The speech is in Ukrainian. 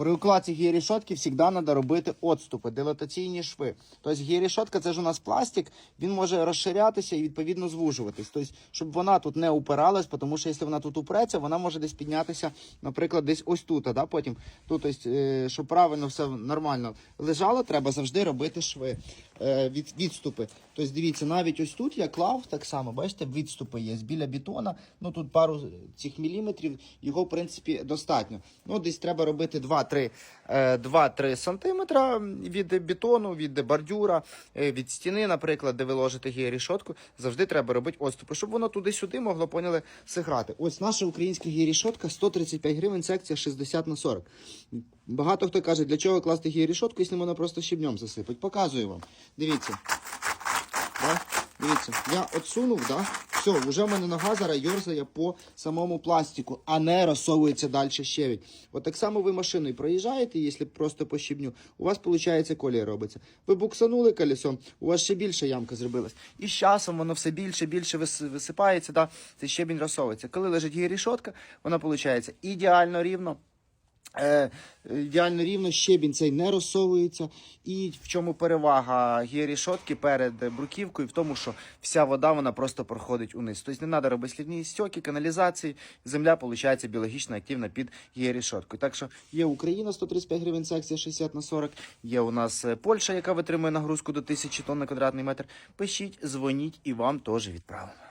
При укладці гієрішотки завжди треба робити отступи, дилатаційні шви. Тобто гієрішотка це ж у нас пластик, він може розширятися і відповідно звужуватись. Тобто, щоб вона тут не упиралась, тому що якщо вона тут упреться, вона може десь піднятися, наприклад, десь ось тут, а да? потім тут, тобто, щоб правильно все нормально лежало, треба завжди робити шви, від, відступи. Тобто, дивіться, навіть ось тут я клав так само, бачите, відступи є біля бетона. Ну тут пару цих міліметрів, його в принципі достатньо. Ну, десь треба робити 2-3 е, 2-3 сантиметра від бетону, від бордюра, е, від стіни, наприклад, де ви ложите гієрішотку, завжди треба робити отступи, щоб воно туди-сюди могло, поняли, сиграти. Ось наша українська гієрішотка 135 гривень, секція 60 на 40. Багато хто каже, для чого класти гієрішотку, якщо можна просто щебнем засипати. Показую вам. Дивіться. Да? Дивіться, я отсунув, да? все, вже в мене нога зараз йорзає по самому пластику, а не розсовується далі щебінь. От так само ви машиною проїжджаєте, якщо просто по щебню, у вас виходить колія робиться. Ви буксанули колесом, у вас ще більше ямка зробилась. І з часом воно все більше, більше висипається, да? цей щебінь розсовується. Коли лежить гірішотка, вона виходить ідеально рівно. Ідеально рівно щебінь цей не розсовується. І в чому перевага гієрішотки перед бруківкою? В тому, що вся вода вона просто проходить униз. Тобто не треба робити слідні стьоки, каналізації. Земля виходить біологічно активна під гієрішоткою. Так що є Україна 135 гривень, секція 60 на 40. Є у нас е, Польща, яка витримує нагрузку до 1000 тонн на квадратний метр. Пишіть, дзвоніть і вам теж відправимо.